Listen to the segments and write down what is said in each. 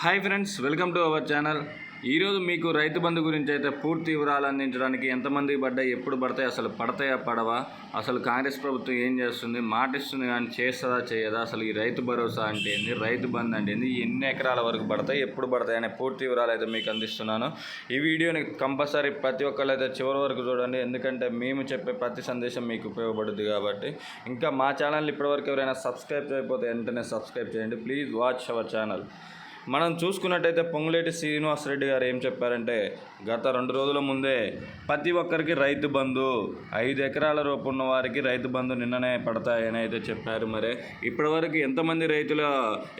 Hi friends welcome to our channel. ఈరోజు మీకు రైతు బంధు గురించి అయితే పూర్తి వివరాలు అందించడానికి ఎంతమంది పడ్డాయి ఎప్పుడు పడతాయి అసలు పడతాయా పడవా అసలు కాంగ్రెస్ ప్రభుత్వం ఏం చేస్తుంది మాటిస్తుంది కానీ చేస్తుందా చేయదా అసలు ఈ రైతు భరోసా అంటే ఏంది రైతు బంధు అంటే ఏంది ఎన్ని ఎకరాల వరకు పడతాయి ఎప్పుడు పడతాయి అనే పూర్తి వివరాలు అయితే మీకు అందిస్తున్నాను. ఈ వీడియోని కంపల్సరీ ప్రతి ఒక్కరు అయితే చివరి వరకు చూడండి ఎందుకంటే మేము చెప్పే ప్రతి సందేశం మీకు ఉపయోగపడుతుంది కాబట్టి. ఇంకా మా ఛానల్ ఇప్పటివరకు ఎవరైనా సబ్స్క్రైబ్ చేయకపోతే వెంటనే సబ్స్క్రైబ్ చేయండి. Please watch our channel. మనం చూసుకున్నట్టయితే పొంగులేటి శ్రీనివాసరెడ్డి గారు ఏం చెప్పారంటే గత రెండు రోజుల ముందే ప్రతి ఒక్కరికి రైతు బంధు ఐదు ఎకరాల రూపు ఉన్న వారికి రైతు బంధు నిన్ననే పడతాయని అయితే చెప్పారు మరి. ఇప్పటివరకు ఎంతమంది రైతుల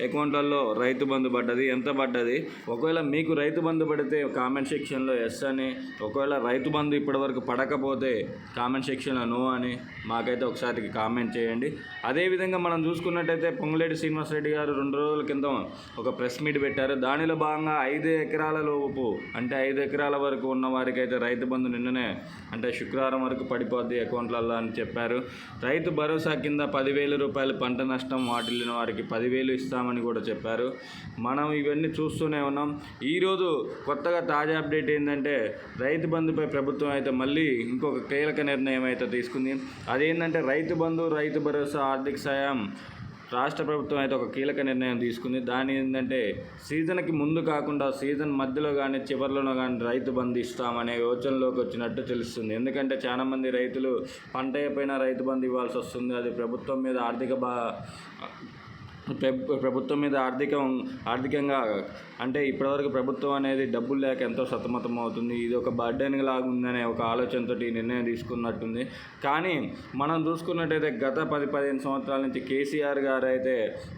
అకౌంట్లలో రైతు బంధు పడ్డది ఎంత పడ్డది? ఒకవేళ మీకు రైతు బంధు పడితే కామెంట్ సెక్షన్లో ఎస్ అని ఒకవేళ రైతు బంధు ఇప్పటివరకు పడకపోతే కామెంట్ సెక్షన్లో నో అని మాకైతే ఒకసారి కామెంట్ చేయండి. అదేవిధంగా మనం చూసుకున్నట్టయితే పొంగులేటి శ్రీనివాసరెడ్డి గారు రెండు రోజుల క్రితం ఒక ప్రెస్ మీట్ పెట్టారు. దానిలో భాగంగా ఐదు ఎకరాల లోపు అంటే ఐదు ఎకరాల వరకు ఉన్న వారికి అయితే రైతు బంధు నిన్ననే అంటే శుక్రవారం వరకు పడిపోద్ది అకౌంట్లలో అని చెప్పారు. రైతు భరోసా కింద పదివేల రూపాయలు పంట నష్టం వాటిల్లిన వారికి పదివేలు ఇస్తామని కూడా చెప్పారు. మనం ఇవన్నీ చూస్తూనే ఉన్నాం. ఈరోజు కొత్తగా తాజా అప్డేట్ ఏంటంటే రైతు బంధుపై ప్రభుత్వం అయితే మళ్ళీ ఇంకొక కీలక నిర్ణయం అయితే తీసుకుంది. అదేంటంటే రైతు బంధు రైతు భరోసా ఆర్థిక సాయం రాష్ట్ర ప్రభుత్వం అయితే ఒక కీలక నిర్ణయం తీసుకుంది. దాని ఏంటంటే సీజన్కి ముందు కాకుండా సీజన్ మధ్యలో కానీ చివరిలోనో కానీ రైతు బంధు ఇస్తామనే యోచనలోకి వచ్చినట్టు తెలుస్తుంది. ఎందుకంటే చాలామంది రైతులు పంట అయిపోయినా రైతు బంధు ఇవ్వాల్సి వస్తుంది. అది ప్రభుత్వం మీద ఆర్థిక బా ప్రభుత్వం మీద ఆర్థికం ఆర్థికంగా అంటే ఇప్పటివరకు ప్రభుత్వం అనేది డబ్బులు లేక ఎంతో సతమతం అవుతుంది. ఇది ఒక బర్డెన్ లాగా ఉందనే ఒక ఆలోచనతో ఈ నిర్ణయం తీసుకున్నట్టుంది. కానీ మనం చూసుకున్నట్టయితే గత పది పదిహేను సంవత్సరాల నుంచి కేసీఆర్ గారు అయితే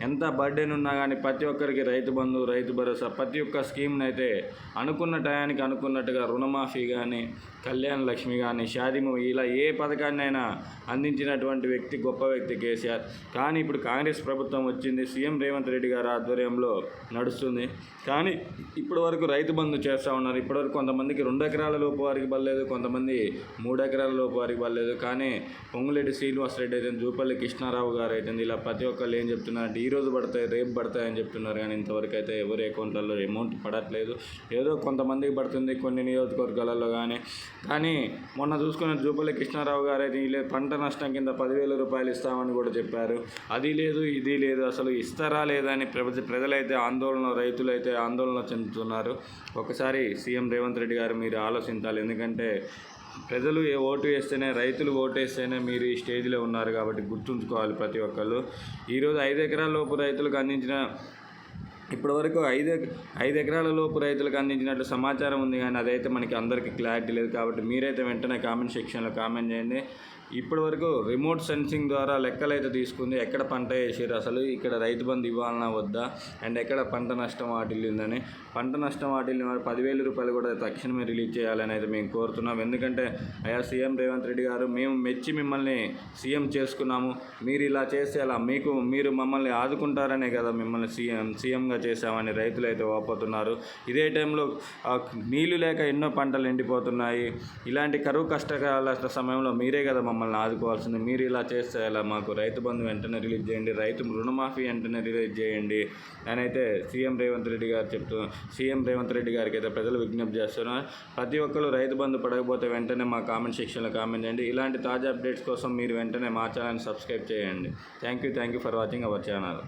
ఎంత బర్డెన్ ఉన్నా కానీ ప్రతి ఒక్కరికి రైతు బంధు రైతు భరోసా ప్రతి ఒక్క స్కీమ్ని అయితే అనుకున్న టయానికి అనుకున్నట్టుగా రుణమాఫీ కానీ కళ్యాణ లక్ష్మి కానీ షాదిము ఇలా ఏ పథకాన్ని అయినా అందించినటువంటి వ్యక్తి గొప్ప వ్యక్తి కేసీఆర్. కానీ ఇప్పుడు కాంగ్రెస్ ప్రభుత్వం వచ్చింది. సీఎం రేవంత్ రెడ్డి గారి ఆధ్వర్యంలో నడుస్తుంది. కానీ ఇప్పటి వరకు రైతు బంధు చేస్తూ ఉన్నారు. ఇప్పటివరకు కొంతమందికి రెండు ఎకరాల లోపు వారికి పడలేదు కొంతమంది మూడు ఎకరాల లోపు వారికి పడలేదు. కానీ పొంగులేటి శ్రీనివాసరెడ్డి అయితే జూపల్లి కృష్ణారావు గారు అయితే ఇలా ప్రతి ఒక్కళ్ళు ఏం చెప్తున్నారంటే ఈ రోజు పడతాయి రేపు పడతాయని చెప్తున్నారు. కానీ ఇంతవరకు అయితే ఎవరి అకౌంట్లలో అమౌంట్ పడట్లేదు. ఏదో కొంతమందికి పడుతుంది కొన్ని నియోజకవర్గాలలో కానీ. కానీ మొన్న చూసుకున్న జూపల్లి కృష్ణారావు గారు అయితే ఇలా పంట నష్టం కింద పదివేల రూపాయలు ఇస్తామని కూడా చెప్పారు. అది లేదు ఇది లేదు. అసలు ఇస్తారా లేదా అని ప్రజ ప్రజలైతే ఆందోళన రైతులైతే ఆందోళన చెందుతున్నారు. ఒకసారి సీఎం రేవంత్ రెడ్డి గారు మీరు ఆలోచించాలి. ఎందుకంటే ప్రజలు ఏ ఓటు వేస్తేనే రైతులు ఓటు వేస్తేనే మీరు ఈ స్టేజ్లో ఉన్నారు కాబట్టి గుర్తుంచుకోవాలి ప్రతి ఒక్కళ్ళు. ఈరోజు ఐదు ఎకరాల లోపు రైతులకు అందించిన ఇప్పటివరకు ఐదు ఐదు ఎకరాల లోపు రైతులకు అందించినట్లు సమాచారం ఉంది కానీ అదైతే మనకి అందరికీ క్లారిటీ లేదు కాబట్టి మీరైతే వెంటనే కామెంట్ సెక్షన్లో కామెంట్ చేయండి. ఇప్పటివరకు రిమోట్ సెన్సింగ్ ద్వారా లెక్కలు అయితే తీసుకుంది. ఎక్కడ పంట వేసారు అసలు ఇక్కడ రైతు బంధు ఇవ్వాలన్నా వద్దా? అండ్ ఎక్కడ పంట నష్టం వాటిల్లిందని? పంట నష్టం వాటిల్లిన వారు పదివేల రూపాయలు కూడా తక్షణమే రిలీజ్ చేయాలని అయితే మేము కోరుతున్నాం. ఎందుకంటే అయ్యా సీఎం రేవంత్ రెడ్డి గారు మేము మెచ్చి మిమ్మల్ని సీఎం చేసుకున్నాము. మీరు ఇలా చేస్తే అలా మీకు మీరు మమ్మల్ని ఆదుకుంటారనే కదా మిమ్మల్ని సీఎం సీఎంగా చేశామని రైతులు అయితే వాపోతున్నారు. ఇదే టైంలో నీళ్ళు లేక ఎన్నో పంటలు ఎండిపోతున్నాయి. ఇలాంటి కరువు కష్టకాల సమయంలో మీరే కదా మమ్మల్ని మమ్మల్ని ఆదుకోవాల్సింది. మీరు ఇలా చేస్తే ఎలా? మాకు రైతు బంధు వెంటనే రిలీజ్ చేయండి. రైతు రుణమాఫీ వెంటనే రిలీజ్ చేయండి. అని అయితే సీఎం రేవంత్ రెడ్డి గారు చెప్తూ సీఎం రేవంత్ రెడ్డి గారికి అయితే ప్రజలు విజ్ఞప్తి చేస్తున్నారు ప్రతి ఒక్కరు రైతు బంధు పడకపోతే వెంటనే మా కామెంట్ సెక్షన్లో కామెంట్ చేయండి. ఇలాంటి తాజా అప్డేట్స్ కోసం మీరు వెంటనే మా ఛానల్ సబ్స్క్రైబ్ చేయండి. Thank you thank you for watching our channel.